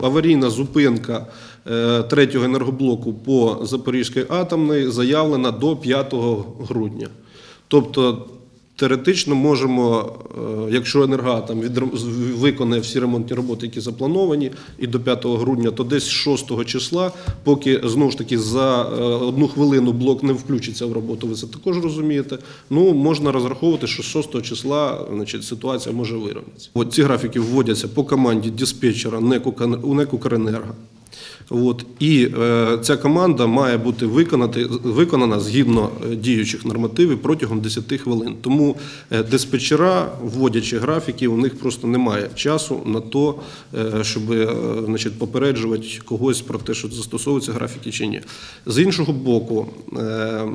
Аварійна зупинка е, третього енергоблоку по Запорізькій атомній заявлена до 5 грудня. Тобто теоретично можемо, е, якщо з- виконає всі ремонтні роботи, які заплановані, і до 5 грудня, то десь 6 числа, поки знову ж таки за е, одну хвилину блок не включиться в роботу, ви це також розумієте. Ну можна розраховувати, що з 6 числа значить, ситуація може вирівнятися. От ці графіки вводяться по команді диспетчера НЕК «Укренерго». От і е, ця команда має бути виконати, виконана згідно е, діючих нормативів протягом 10 хвилин. Тому е, диспетчера, вводячи графіки, у них просто немає часу на то, е, щоб е, значить, попереджувати когось про те, що застосовуються графіки чи ні. З іншого боку, е,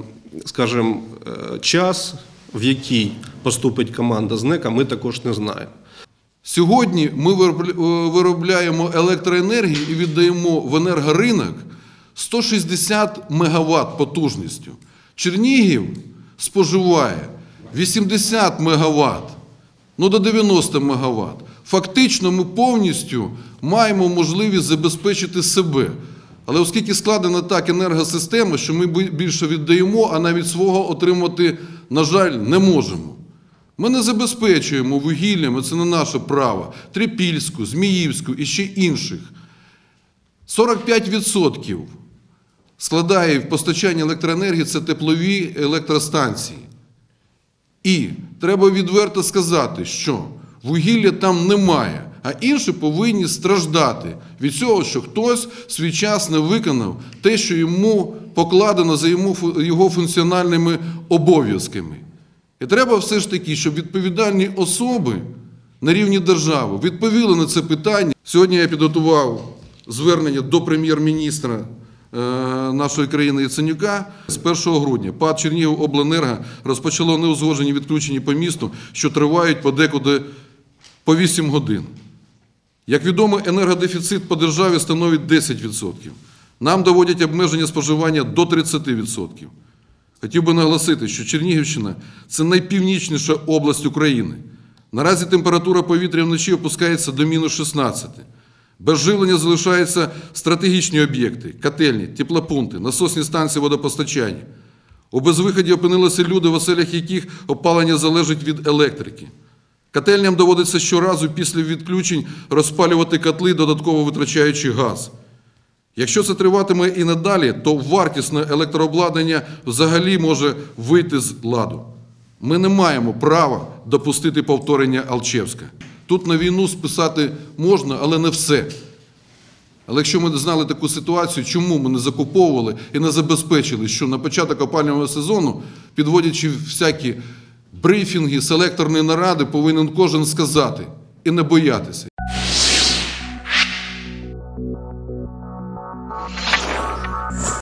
скажімо, час, в який поступить команда з НЕКа, ми також не знаємо. Сьогодні ми е, виробляємо електроенергію і віддаємо в енергоринок 160 МВт потужністю. Чернігів споживає 80 МВт, ну до 90 МВт. Фактично ми повністю маємо можливість забезпечити себе. Але оскільки складена так енергосистема, що ми більше віддаємо, а навіть свого отримати, на жаль, не можемо. Ми не забезпечуємо вугіллями, це не наше право. Трипільську, Зміївську і ще інших. 45% складає в постачанні електроенергії це теплові електростанції. І треба відверто сказати, що вугілля там немає, а інші повинні страждати від цього, що хтось свій час не виконав те, що йому покладено за його функціональними обов'язками. І треба все ж таки, щоб відповідальні особи на рівні держави відповіли на це питання. Сьогодні я підготував звернення до прем'єр-міністра е, нашої країни Яценюка з 1 грудня. ПАД Чернігівобленерго розпочало неузгоджені відключення по місту, що тривають подекуди по 8 годин. Як відомо, енергодефіцит по державі становить 10%. Нам доводять обмеження споживання до 30%. Хотів би наголосити, що Чернігівщина це найпівнічніша область України. Наразі температура повітря вночі опускається до мінус 16. Без живлення залишаються стратегічні об'єкти, котельні, теплопункти, насосні станції водопостачання. У безвиході опинилися люди, в оселях яких опалення залежить від електрики. Котельням доводиться щоразу після відключень розпалювати котли, додатково витрачаючи газ. Якщо це триватиме і надалі, то вартісне електрообладнання взагалі може вийти з ладу. Ми не маємо права допустити повторення Алчевська. Тут на війну списати можна, але не все. Але якщо ми знали таку ситуацію, чому ми не закуповували і не забезпечили, що на початок опалювального сезону, підводячи всякі брифінги, селекторні наради, повинен кожен сказати і не боятися. Mommy.